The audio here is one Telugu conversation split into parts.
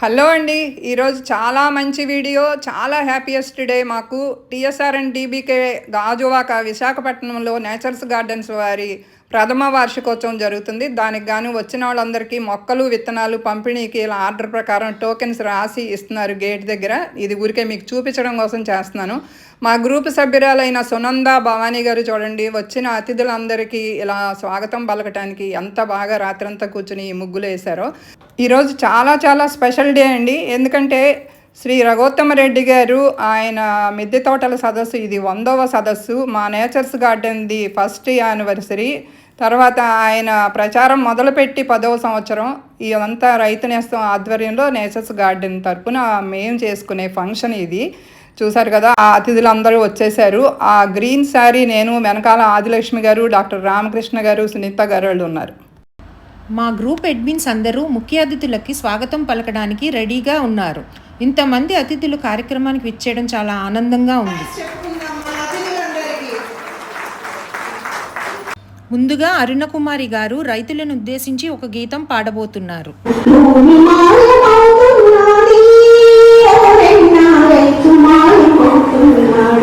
హలో అండి ఈరోజు చాలా మంచి వీడియో చాలా హ్యాపీయెస్ట్ డే మాకు. టీఎస్ఆర్ అండ్ డీబీకే గాజువాక విశాఖపట్నంలో నేచర్స్ గార్డెన్స్ వారి ప్రథమ వార్షికోత్సవం జరుగుతుంది. దానికి గాను వచ్చిన వాళ్ళందరికీ మొక్కలు విత్తనాలు పంపిణీకి ఇలా ఆర్డర్ ప్రకారం టోకెన్స్ రాసి ఇస్తున్నారు గేట్ దగ్గర. ఇది ఊరికే మీకు చూపించడం కోసం చేస్తున్నాను. మా గ్రూప్ సభ్యురాలైన సునంద భవానీ గారు చూడండి వచ్చిన అతిథులందరికీ ఇలా స్వాగతం పలకటానికి ఎంత బాగా రాత్రంతా కూర్చుని ముగ్గులు వేశారో. ఈరోజు చాలా చాలా స్పెషల్ డే అండి. ఎందుకంటే శ్రీ రఘోత్తమరెడ్డి గారు ఆయన మిద్దె తోటల సదస్సు ఇది వందవ సదస్సు. మా నేచర్స్ గార్డెన్ది ఫస్ట్ యానివర్సరీ. తర్వాత ఆయన ప్రచారం మొదలుపెట్టి పదవ సంవత్సరం. ఇదంతా రైతు నేస్తం ఆధ్వర్యంలో నేచర్స్ గార్డెన్ తరపున మేము చేసుకునే ఫంక్షన్ ఇది. చూశారు కదా ఆ అతిథులందరూ వచ్చేసారు ఆ గ్రీన్ శారీ నేను వెనకాల ఆదిలక్ష్మి గారు డాక్టర్ రామకృష్ణ గారు సునీత గారు వాళ్ళు ఉన్నారు. మా గ్రూప్ అడ్మిన్స్ అందరూ ముఖ్య అతిథులకి స్వాగతం పలకడానికి రెడీగా ఉన్నారు. ఇంతమంది అతిథులు కార్యక్రమానికి విచ్చేయడం చాలా ఆనందంగా ఉంది. ముందుగా అరుణకుమారి గారు రైతులను ఉద్దేశించి ఒక గీతం పాడబోతున్నారు.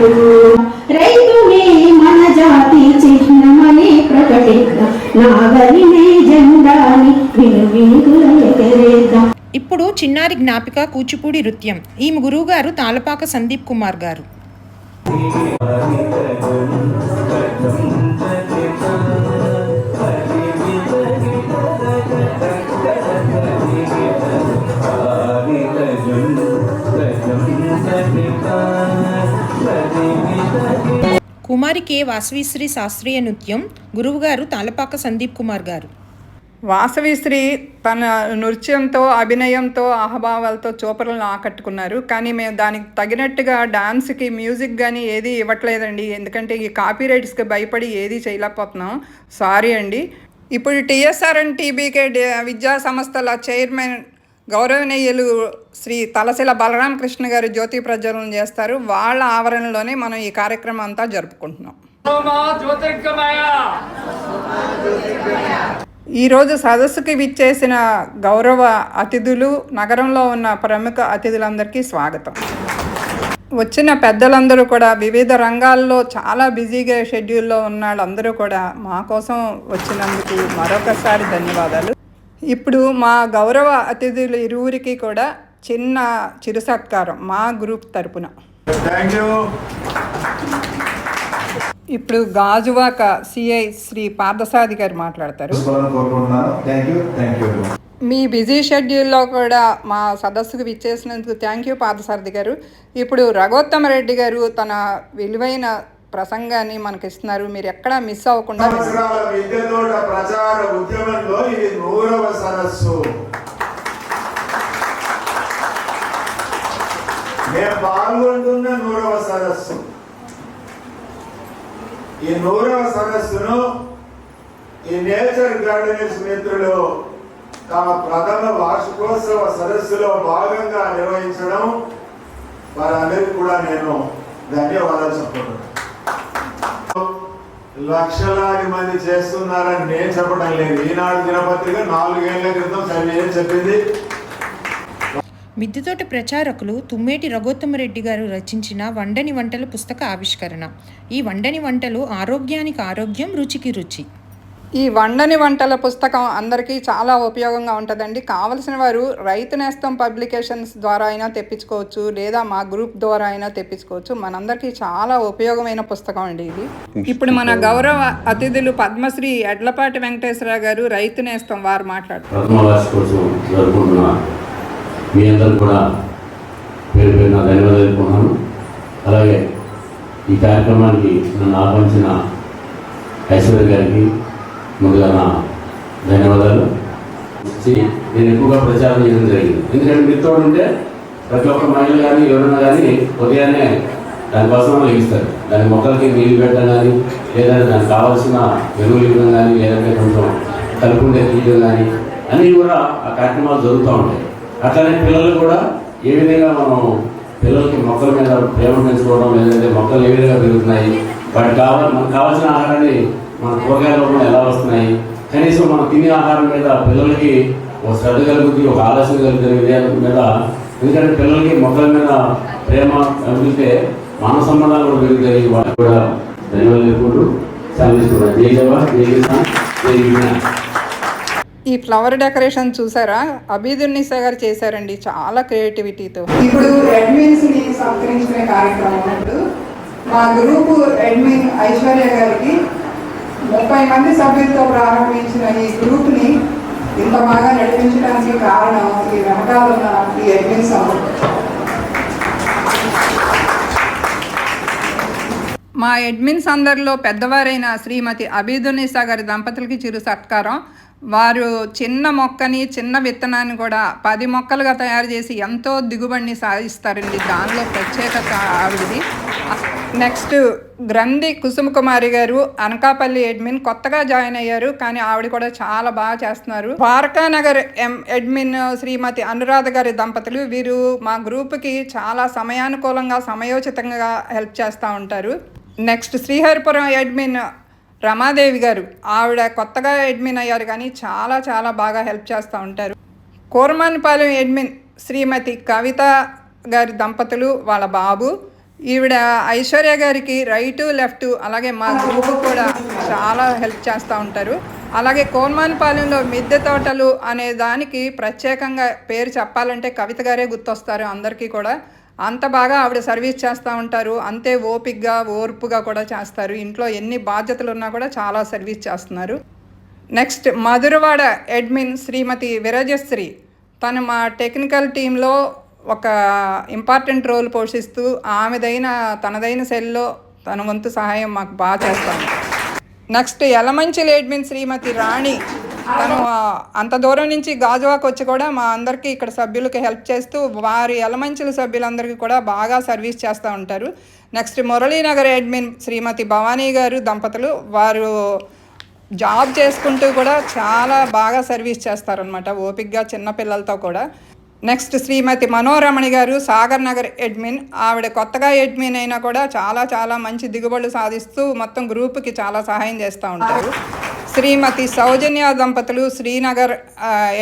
మాయమవుతున్నాడు. రైతునే మన జాతి చిహ్నమని ప్రకటిద్దాం. నాగరినే జెండాని వినువింకుల ఎగరేద్దాం ఇప్పుడు చిన్నారి జ్ఞాపిక కూచిపూడి నృత్యం. ఈమె గురువుగారు తాళపాక సందీప్ కుమార్ గారు. కుమారి వాసవిశ్రీ శాస్త్రీయ నృత్యం గురువుగారు తాలపాక సందీప్ కుమార్ గారు. వాసవిశ్రీ తన నృత్యంతో అభినయంతో ఆహభావాలతో చూపరులను ఆకట్టుకున్నారు. కానీ మేము దానికి తగినట్టుగా డాన్స్కి మ్యూజిక్ కానీ ఏది ఇవ్వట్లేదండి. ఎందుకంటే ఈ కాపీ రైట్స్కి భయపడి ఏది చేయలేకపోతున్నాం. సారీ అండి. ఇప్పుడు టీఎస్ఆర్ అండ్ టీబీకే విద్యా సంస్థల చైర్మన్ గౌరవనీయులు శ్రీ తలశిల బలరామకృష్ణ గారు జ్యోతి ప్రజ్వలన చేస్తారు. వాళ్ళ ఆవరణలోనే మనం ఈ కార్యక్రమం అంతా జరుపుకుంటున్నాం. ఈరోజు సదస్సుకి విచ్చేసిన గౌరవ అతిథులు నగరంలో ఉన్న ప్రముఖ అతిథులందరికీ స్వాగతం. వచ్చిన పెద్దలందరూ కూడా వివిధ రంగాల్లో చాలా బిజీగా షెడ్యూల్లో ఉన్న వాళ్ళందరూ కూడా మా కోసం వచ్చినందుకు మరొకసారి ధన్యవాదాలు. ఇప్పుడు మా గౌరవ అతిథులు ఇరువురికి కూడా చిన్న చిరు సత్కారం మా గ్రూప్ తరపున. ఇప్పుడు గాజువాక సిఐ శ్రీ పార్థసాది గారు మాట్లాడతారు. మీ బిజీ షెడ్యూల్లో కూడా మా సదస్సుకు విచ్చేసినందుకు థ్యాంక్ యూ పాదసారథి గారు. ఇప్పుడు రఘోత్తమరెడ్డి గారు తన విలువైన ప్రసంగాన్ని మనకి ఇస్తున్నారు మీరు ఎక్కడా మిస్ అవ్వకుండా ప్రచార ఉద్యమంలో ఇది నూరవ సరస్సు. మేము పాల్గొంటున్న నూరవ సరస్సు. ఈ నూరవ సరస్సును ఈ నేచర్ గార్డెన్స్ మిత్రులు తమ ప్రథమ వార్షికోత్సవ సదస్సులో భాగంగా నిర్వహించడం. వారందరికీ కూడా నేను ధన్యవాదాలు చెప్పుకుంటున్నాను లక్షలాది మంది చేస్తున్నారని నేను చెప్పడం లేదు. ఈనాడు దినపత్రిక నాలుగేళ్ళ క్రితం సర్వే చెప్పింది. మిద్దెతోట ప్రచారకులు తుమ్మేటి రఘోత్తమరెడ్డి గారు రచించిన వండని వంటలు పుస్తక ఆవిష్కరణ. ఈ వండని వంటలు ఆరోగ్యానికి ఆరోగ్యం రుచికి రుచి. ఈ వండని వంటల పుస్తకం అందరికీ చాలా ఉపయోగంగా ఉంటుందండి. కావలసిన వారు రైతు నేస్తం పబ్లికేషన్స్ ద్వారా అయినా తెప్పించుకోవచ్చు లేదా మా గ్రూప్ ద్వారా అయినా తెప్పించుకోవచ్చు. మనందరికీ చాలా ఉపయోగమైన పుస్తకం అండి ఇది. ఇప్పుడు మన గౌరవ అతిథులు పద్మశ్రీ ఎడ్లపాటి వెంకటేశ్వర గారు రైతు నేస్తం వారు మాట్లాడుతారు ప్రథమ వార్షికోత్సవం జరుపుకుంటున్న మీ అందరూ కూడా పేరు పేరున ధన్యవాదాలు తెలుపుకున్నాను అలాగే ఈ కార్యక్రమానికి నన్ను ఆహ్వానించిన ఐశ్వర్య గారికి ముందుగా నా ధన్యవాదాలు నేను ఎక్కువగా ప్రచారం చేయడం జరిగింది. ఎందుకంటే మీతో ఉంటే ప్రతి ఒక్క మహిళ కానీ ఎవరైనా కానీ ఉదయాన్నే దానికోసం లెగిస్తారు. దాని మొక్కలకి నీళ్ళు పెట్టడం కానీ లేదంటే దానికి కావాల్సిన ఎరువులు ఇవ్వడం కానీ లేదంటే కొంచెం కలుపుండే తీయడం కానీ అన్నీ కూడా ఆ కార్యక్రమాలు జరుగుతూ ఉంటాయి. అట్లనే పిల్లలు కూడా ఏ విధంగా మనం పిల్లలకి మొక్కల మీద ప్రేమ పెంచుకోవడం లేదంటే మొక్కలు ఏ విధంగా పెరుగుతున్నాయి వాటికి కావాలి మనకు కావాల్సిన ఆహారాన్ని మన కూరగాయల రూపంలో ఎలా వస్తున్నాయి? కనీసం మనం తినే ఆహారం మీద పిల్లలకి ఒక శ్రద్ధ కలుగుతుంది ఒక ఆలోచన కలుగుతుంది విద్యార్థుల మీద. ఎందుకంటే పిల్లలకి మొక్కల మీద ప్రేమ కలిగితే మానవ సంబంధాలు కూడా పెరుగుతాయి. వాళ్ళకి కూడా ధన్యవాదాలు చెప్పుకుంటూ సెలవు తీసుకుంటాం జై జవాన్ జై కిసాన్ జై విజ్ఞాన్. ఈ ఫ్లవర్ డెకరేషన్ చూసారా? అబీదున్నిసా గారు చేశారండి. చాలా క్రియేటివిటీతో. ఇప్పుడు అడ్మిన్స్ని సత్కరించుకునే కార్యక్రమం మా గ్రూప్ అడ్మిన్ ఐశ్వర్య గారికి ముప్పై మంది సభ్యులతో ప్రారంభించిన ఈ గ్రూప్ని ఇంత బాగా నడిపించడానికి కారణం ఈ వెనకాల ఉన్న ఈ అడ్మిన్ అందరూ మా అడ్మిన్స్ అందరిలో పెద్దవారైన శ్రీమతి అబీదునిసా గారి దంపతులకి చిరు సత్కారం. వారు చిన్న మొక్కని చిన్న విత్తనాన్ని కూడా పది మొక్కలుగా తయారు చేసి ఎంతో దిగుబడిని సాధిస్తారండి. దానిలో ప్రత్యేకత ఆవిడది. నెక్స్ట్ గ్రంథి కుసుమ కుమారి గారు అనకాపల్లి అడ్మిన్ కొత్తగా జాయిన్ అయ్యారు. కానీ ఆవిడ కూడా చాలా బాగా చేస్తున్నారు. ద్వారకానగర్ ఎం అడ్మిన్ శ్రీమతి అనురాధ గారి దంపతులు వీరు మా గ్రూప్కి చాలా సమయానుకూలంగా సమయోచితంగా హెల్ప్ చేస్తూ ఉంటారు. నెక్స్ట్ శ్రీహరిపురం అడ్మిన్ రమాదేవి గారు ఆవిడ కొత్తగా అడ్మిన్ అయ్యారు కానీ చాలా చాలా బాగా హెల్ప్ చేస్తూ ఉంటారు. కోరమానిపాలెం అడ్మిన్ శ్రీమతి కవిత గారి దంపతులు వాళ్ళ బాబు ఈవిడ ఐశ్వర్య గారికి రైటు లెఫ్ట్ అలాగే మా గ్రూపు కూడా చాలా హెల్ప్ చేస్తూ ఉంటారు. అలాగే కోన్మానిపాలెంలో మిద్దె తోటలు అనే దానికి ప్రత్యేకంగా పేరు చెప్పాలంటే కవిత గారే గుర్తొస్తారు అందరికీ కూడా. అంత బాగా ఆవిడ సర్వీస్ చేస్తూ ఉంటారు. అంతే ఓపిక్గా ఓర్పుగా కూడా చేస్తారు. ఇంట్లో ఎన్ని బాధ్యతలు ఉన్నా కూడా చాలా సర్వీస్ చేస్తున్నారు. Next Madhurawada admin Shrimati Virajashri. తను మా టెక్నికల్ టీంలో ఒక ఇంపార్టెంట్ రోల్ పోషిస్తూ ఆమెదైన తనదైన శైలిలో తన వంతు సహాయం మాకు బాగా చేస్తాను. Next Elamanchili admin Shrimati Rani. తను అంత దూరం నుంచి గాజువాకు వచ్చి కూడా మా అందరికీ ఇక్కడ సభ్యులకి హెల్ప్ చేస్తూ వారి ఎలమంచుల సభ్యులందరికీ కూడా బాగా సర్వీస్ చేస్తూ ఉంటారు. నెక్స్ట్ మురళీనగర్ అడ్మిన్ శ్రీమతి భవానీ గారు దంపతులు వారు జాబ్ చేసుకుంటూ కూడా చాలా బాగా సర్వీస్ చేస్తారనమాట ఓపిక్గా చిన్నపిల్లలతో కూడా. నెక్స్ట్ శ్రీమతి మనోరమణి గారు సాగర్ నగర్ అడ్మిన్. ఆవిడ కొత్తగా అడ్మిన్ అయినా కూడా చాలా చాలా మంచి దిగుబడులు సాధిస్తూ మొత్తం గ్రూప్కి చాలా సహాయం చేస్తూ ఉంటారు. శ్రీమతి సౌజన్య దంపతులు శ్రీనగర్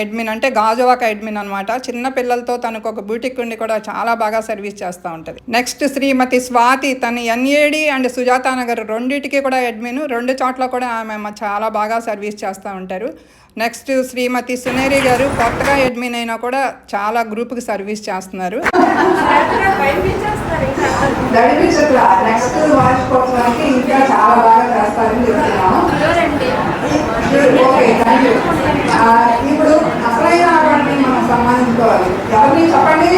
అడ్మిన్ అంటే గాజువాక అడ్మిన్ అనమాట చిన్న పిల్లలతో తనకు ఒక బ్యూటిక్ ఉండి కూడా చాలా బాగా సర్వీస్ చేస్తూ ఉంటుంది. నెక్స్ట్ శ్రీమతి స్వాతి తన ఎన్ఏడి అండ్ సుజాత నగర్ రెండింటికి కూడా అడ్మిన్ రెండు చోట్ల కూడా ఆమె చాలా బాగా సర్వీస్ చేస్తూ ఉంటారు. నెక్స్ట్ శ్రీమతి సునేరి గారు కొత్తగా అడ్మిన్ అయినా కూడా చాలా గ్రూప్కి సర్వీస్ చేస్తున్నారు. నెక్స్ట్ వార్షికోత్సవానికి ఇంకా చాలా బాగా చేస్తారని చెప్తున్నాము ఓకే థ్యాంక్ యూ ఇప్పుడు అసలైన మనం సన్మానించుకోవాలి. ఎవరిని చెప్పండి?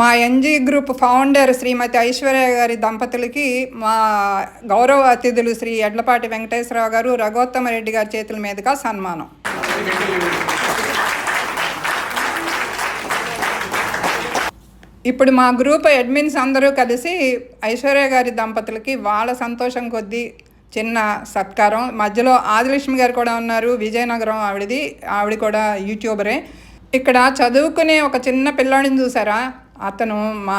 మా N G group founder Shrimati Aishwarya గారి దంపతులకి మా గౌరవ అతిథులు శ్రీ ఎడ్లపాటి వెంకటేశ్వరరావు గారు రఘోత్తమ రెడ్డి గారి చేతుల మీదుగా సన్మానం. ఇప్పుడు మా గ్రూప్ అడ్మిన్స్ అందరూ కలిసి ఐశ్వర్య గారి దంపతులకి వాళ్ళ సంతోషం కొద్దీ చిన్న సత్కారం. మధ్యలో ఆదిలక్ష్మి గారు కూడా ఉన్నారు విజయనగరం ఆవిడది ఆవిడ కూడా యూట్యూబరే. ఇక్కడ చదువుకునే ఒక చిన్న పిల్లాడిని చూసారా? అతను మా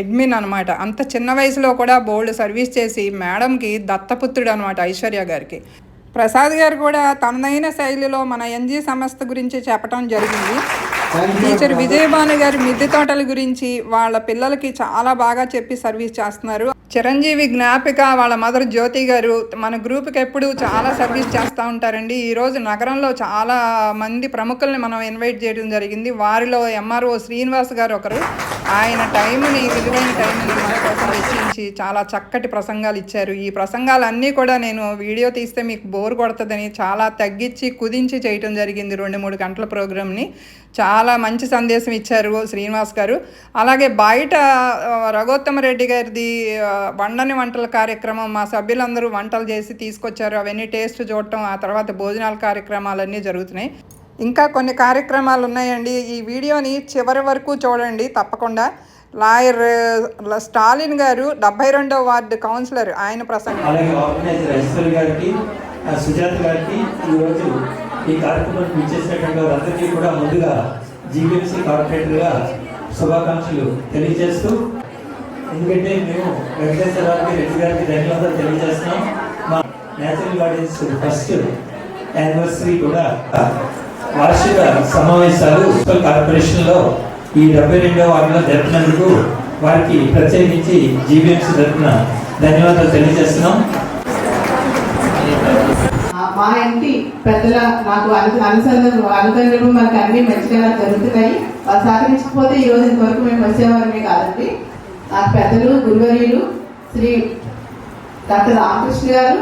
అడ్మిన్ అనమాట అంత చిన్న వయసులో కూడా బోల్డ్ సర్వీస్ చేసి మేడంకి దత్తపుత్రుడు అనమాట ఐశ్వర్య గారికి. ప్రసాద్ గారు కూడా తనదైన శైలిలో మన ఎన్జీ సంస్థ గురించి చెప్పడం జరిగింది. టీచర్ విజయభాను గారి మిద్దె తోటల గురించి వాళ్ళ పిల్లలకి చాలా బాగా చెప్పి సర్వీస్ చేస్తున్నారు. చిరంజీవి జ్ఞాపిక వాళ్ళ మదర్ జ్యోతి గారు మన గ్రూప్కి ఎప్పుడు చాలా సర్వీస్ చేస్తూ ఉంటారండి. ఈరోజు నగరంలో చాలా మంది ప్రముఖుల్ని మనం ఇన్వైట్ చేయడం జరిగింది. వారిలో ఎంఆర్ఓ శ్రీనివాస్ గారు ఒకరు. ఆయన టైంని విలువైన టైంని మన కోసం వెచ్చించి చాలా చక్కటి ప్రసంగాలు ఇచ్చారు. ఈ ప్రసంగాలన్నీ కూడా నేను వీడియో తీస్తే మీకు బోర్ కొడుతుందని చాలా తగ్గించి కుదించి చేయటం జరిగింది రెండు మూడు గంటల ప్రోగ్రామ్ని. చాలా మంచి సందేశం ఇచ్చారు శ్రీనివాస్ గారు. అలాగే బయట రఘోత్తమ రెడ్డి గారిది వండని వంటల కార్యక్రమం మా సభ్యులందరూ వంటలు చేసి తీసుకొచ్చారు. అవన్నీ టేస్ట్ చూడటం ఆ తర్వాత భోజనాల కార్యక్రమాలన్నీ జరుగుతున్నాయి. ఇంకా కొన్ని కార్యక్రమాలు ఉన్నాయండి. ఈ వీడియోని చివరి వరకు చూడండి తప్పకుండా. లాయర్ స్టాలిన్ గారు డెబ్బై రెండో వార్డు కౌన్సిలర్ ఆయన ప్రసంగం. అలాగే ఆర్గనైజర్ ఐశ్వర్య గారికి ఆ గారికి ఈరోజు ఈ కార్యక్రమం ఇచ్చేసినటువంటి వారందరికీ కూడా ముందుగా జీబీఎంసీ కార్పొరేటర్గా శుభాకాంక్షలు తెలియజేస్తూ ఎందుకంటే మేము వెంకటేశ్వర గారికి రెడ్డి గారికి ధన్యవాదాలు తెలియజేస్తున్నాం. మా నేచురల్ గార్డెన్స్ ఫస్ట్ యానివర్సరీ కూడా వార్షిక సమావేశాలు మున్సిపల్ కార్పొరేషన్లో ఈ డెబ్బై రెండవ వారంలో జరిపినందుకు వారికి ప్రత్యేకించి జీబీఎంసీ తరఫున ధన్యవాదాలు తెలియజేస్తున్నాం. మా ఇంటి పెద్దల నాకు అనుసంధానం అనుసంధానం మనకు అన్ని మంచిగా జరుగుతున్నాయి. వాళ్ళు సహకరించకపోతే ఈ రోజు ఇంతవరకు మేము వచ్చేవారమే కాదండి. నాకు పెద్దలు గురువర్యులు శ్రీ డాక్టర్ రామకృష్ణ గారు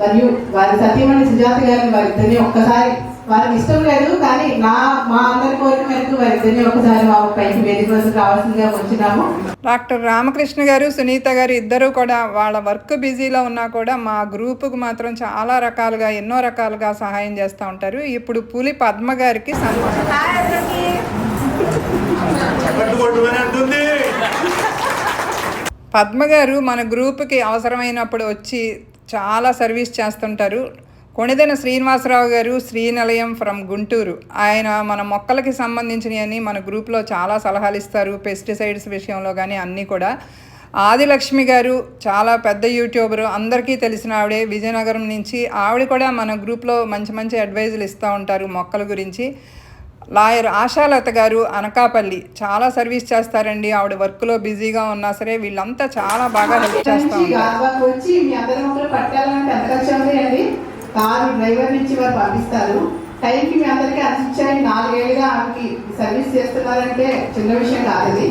మరియు వారి సతీమణి సుజాత గారిని వారిద్దరిని ఒక్కసారి వారికి ఇష్టం లేదు కానీ నా మా అందరి కోరిక మేరకు వారిద్దరిని ఒకసారి మా పైకి వేదిక రావాల్సిందిగా వచ్చినాము డాక్టర్ రామకృష్ణ గారు సునీత గారు ఇద్దరు కూడా వాళ్ళ వర్క్ బిజీలో ఉన్నా కూడా మా గ్రూపుకు మాత్రం చాలా రకాలుగా ఎన్నో రకాలుగా సహాయం చేస్తూ ఉంటారు. ఇప్పుడు పులి పద్మ గారికి సన్మానం పట్టుకొట్టుమని అంటుంది. పద్మ గారు మన గ్రూప్కి అవసరమైనప్పుడు వచ్చి చాలా సర్వీస్ చేస్తుంటారు. కొణిదెన శ్రీనివాసరావు గారు శ్రీనిలయం ఫ్రమ్ గుంటూరు. ఆయన మన మొక్కలకి సంబంధించినవన్నీ మన గ్రూప్లో చాలా సలహాలు ఇస్తారు. పెస్టిసైడ్స్ విషయంలో కానీ అన్నీ కూడా. ఆదిలక్ష్మి గారు చాలా పెద్ద యూట్యూబరు. అందరికీ తెలిసిన ఆవిడే. విజయనగరం నుంచి ఆవిడ కూడా మన గ్రూప్లో మంచి మంచి అడ్వైజులు ఇస్తూ ఉంటారు మొక్కల గురించి. లాయర్ ఆశాలత గారు అనకాపల్లి. చాలా సర్వీస్ చేస్తారండి. ఆవిడ వర్క్లో బిజీగా ఉన్నా సరే వీళ్ళంతా చాలా బాగా హెల్ప్ చేస్తూ ఉంటారు. కారు డ్రైవర్ నుంచి వారు పంపిస్తారు. టైంకి మీ అందరికీ అందించాయి నాలుగేళ్ళుగా ఆమెకి సర్వీస్ చేస్తున్నారంటే చిన్న విషయం కాదు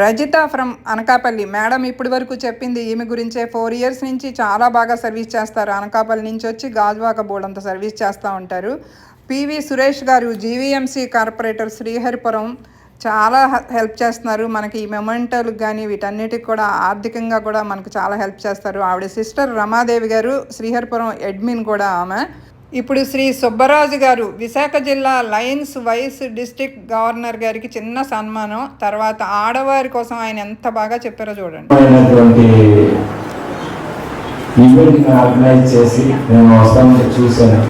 రజిత ఫ్రమ్ అనకాపల్లి. మేడం ఇప్పటి వరకు చెప్పింది ఈమె గురించే. ఫోర్ ఇయర్స్ నుంచి చాలా బాగా సర్వీస్ చేస్తారు. అనకాపల్లి నుంచి వచ్చి గాజువాక బోర్డు అంత సర్వీస్ చేస్తూ ఉంటారు. పివి సురేష్ గారు జీవీఎంసీ కార్పొరేటర్ శ్రీహరిపురం చాలా హెల్ప్ చేస్తున్నారు. మనకి ఈ మెమెంటోలకు కానీ వీటన్నిటికి కూడా ఆర్థికంగా కూడా మనకు చాలా హెల్ప్ చేస్తారు. ఆవిడ సిస్టర్ రమాదేవి గారు శ్రీహరిపురం అడ్మిన్ కూడా ఆమె. ఇప్పుడు శ్రీ సుబ్బరాజు గారు విశాఖ జిల్లా లయన్స్ వైస్ డిస్ట్రిక్ట్ గవర్నర్ గారికి చిన్న సన్మానం. తర్వాత ఆడవారి కోసం ఆయన ఎంత బాగా చెప్పారో చూడండి. ఈవెంట్ ఆర్గనైజ్ చేసి నేను వస్తామని చూశాను.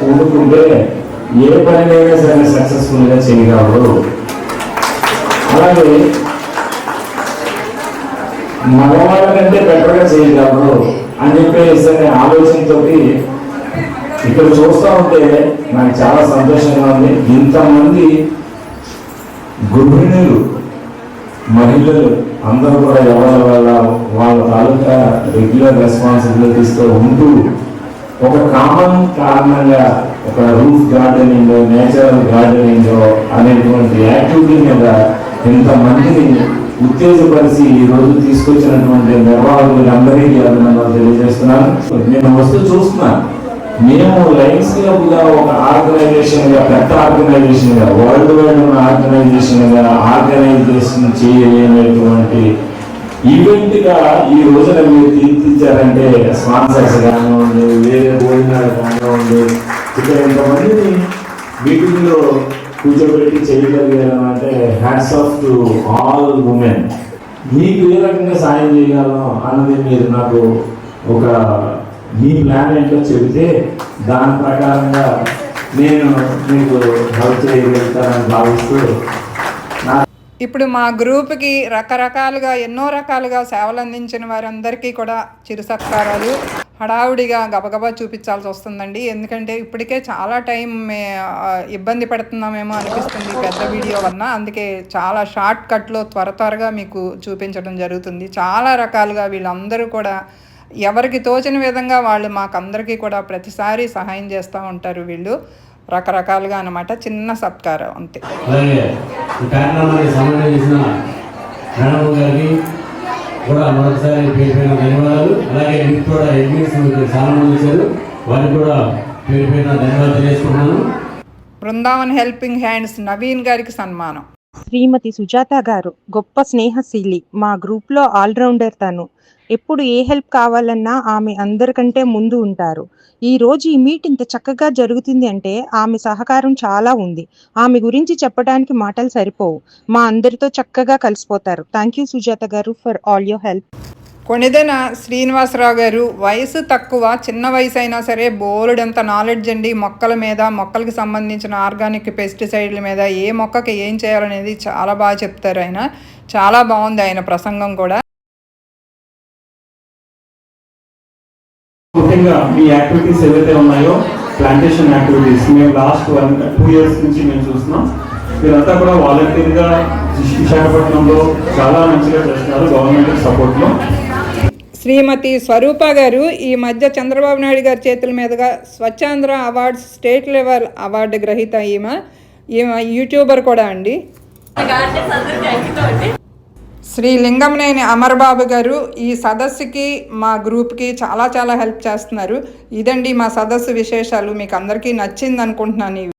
కూడుకుంటే ఏ పనినైనా సరే సక్సెస్ఫుల్గా చేయగలరు. అలాగే మగవాళ్ళ కంటే బెటర్గా చేయగలరు అని చెప్పేసి అనే ఆలోచనతో ఇక్కడ చూస్తూ ఉంటే నాకు చాలా సంతోషంగా ఉంది. ఇంతమంది గృహిణులు మహిళలు అందరూ కూడా ఎవరి వాళ్ళ వాళ్ళ తాలూకా రెగ్యులర్ రెస్పాన్సిబిలిటీస్తో ఉంటూ ఒక కామన్ కారణంగా ఒక రూఫ్ గార్డెనింగ్ నేచురల్ గార్డెనింగ్ అనేటువంటి యాక్టివిటీ మీద ఇంతమందిని ఉత్తేజపరిచి ఈ రోజు తీసుకొచ్చినటువంటి నిర్వాహకులందరికీ అభినందనలు తెలియజేస్తున్నాను. నేను వస్తూ చూస్తున్నాను. మేము లైన్స్ క్లబ్గా ఒక ఆర్గనైజేషన్గా పెద్ద ఆర్గనైజేషన్గా వరల్డ్ వైడ్ ఉన్న ఆర్గనైజేషన్గా ఆర్గనైజేషన్ చేయలేనటువంటి ఈవెంట్గా ఈ రోజున మీరు తీర్చిచ్చారంటే స్పాన్సర్స్ కానివ్వండి వేరే భోజనాలు కానివ్వండి ఇక్కడ ఎంతమందిని మీటింగ్లో కూర్చోబెట్టి చేయగలిగారు అంటే hats off to all women మీకు ఏ రకంగా సాయం చేయగలను అన్నది మీరు నాకు ఒక మీ ప్లాన్ ఏంటో చెబితే దాని ప్రకారంగా నేను మీకు హెల్ప్ చేయగలుగుతానని భావిస్తూ ఇప్పుడు మా గ్రూప్కి రకరకాలుగా ఎన్నో రకాలుగా సేవలు అందించిన వారందరికీ కూడా చిరు సత్కారాలు. హడావుడిగా గబగబా చూపించాల్సి వస్తుందండి. ఎందుకంటే ఇప్పటికే చాలా టైం మే- ఇబ్బంది పెడుతున్నామేమో అనిపిస్తుంది పెద్ద వీడియో వలన. అందుకే చాలా షార్ట్ కట్లో త్వర త్వరగా మీకు చూపించడం జరుగుతుంది. చాలా రకాలుగా వీళ్ళందరూ కూడా ఎవరికి తోచిన విధంగా వాళ్ళు మాకందరికీ కూడా ప్రతిసారి సహాయం చేస్తూ ఉంటారు వీళ్ళు. రకరకాలుగా అన్నమాట. చిన్న సత్కారం అంతే. కూడా మరొకసారి పేరు పేరున ధన్యవాదాలు. అలాగే మీకు కూడా అడ్మిన్స్ చాలా మంది వచ్చారు వారికి కూడా పేరు పేరున ధన్యవాదాలు తెలియజేసుకున్నాను బృందావన్ హెల్పింగ్ హ్యాండ్స్ నవీన్ గారికి సన్మానం. శ్రీమతి సుజాత గారు గొప్ప స్నేహశీలి మా గ్రూప్లో ఆల్రౌండర్ తను. ఎప్పుడు ఏ హెల్ప్ కావాలన్నా ఆమె అందరికంటే ముందు ఉంటారు. ఈ రోజు ఈ మీట్ ఇంత చక్కగా జరుగుతుంది అంటే ఆమె సహకారం చాలా ఉంది. ఆమె గురించి చెప్పడానికి మాటలు సరిపోవు. మా అందరితో చక్కగా కలిసిపోతారు. థ్యాంక్ యూ సుజాత గారు for all your help Konidena Srinivasarao గారు వయసు తక్కువ చిన్న వయసు అయినా సరే బోలెడంత నాలెడ్జ్ అండి. మొక్కల మీద మొక్కలకు సంబంధించిన ఆర్గానిక్ పెస్టిసైడ్ల మీద ఏ మొక్కకి ఏం చేయాలనేది చాలా బాగా చెప్తారు ఆయన. చాలా బాగుంది ఆయన ప్రసంగం కూడా. ముఖ్యంగా మీ యాక్టివిటీస్ ఏవైతే ఉన్నాయో ప్లాంటేషన్ యాక్టివిటీస్ మేము లాస్ట్ వన్ టూ ఇయర్స్ నుంచి మేము చూస్తున్నాం. మీరంతా కూడా వాలంటీర్గా విశాఖపట్నంలో చాలా మంచిగా చేస్తున్నారు గవర్నమెంట్ సపోర్ట్లో శ్రీమతి స్వరూప గారు ఈ మధ్య చంద్రబాబు నాయుడు గారి చేతుల మీదుగా Swachhandhra awards state level award గ్రహీత ఈమె. ఈమె యూట్యూబర్ కూడా అండి. శ్రీ లింగంనేని అమర్బాబు గారు ఈ సదస్సుకి మా గ్రూప్కి చాలా చాలా హెల్ప్ చేస్తున్నారు. ఇదండి మా సదస్సు విశేషాలు. మీకు అందరికీ నచ్చింది అనుకుంటున్నాను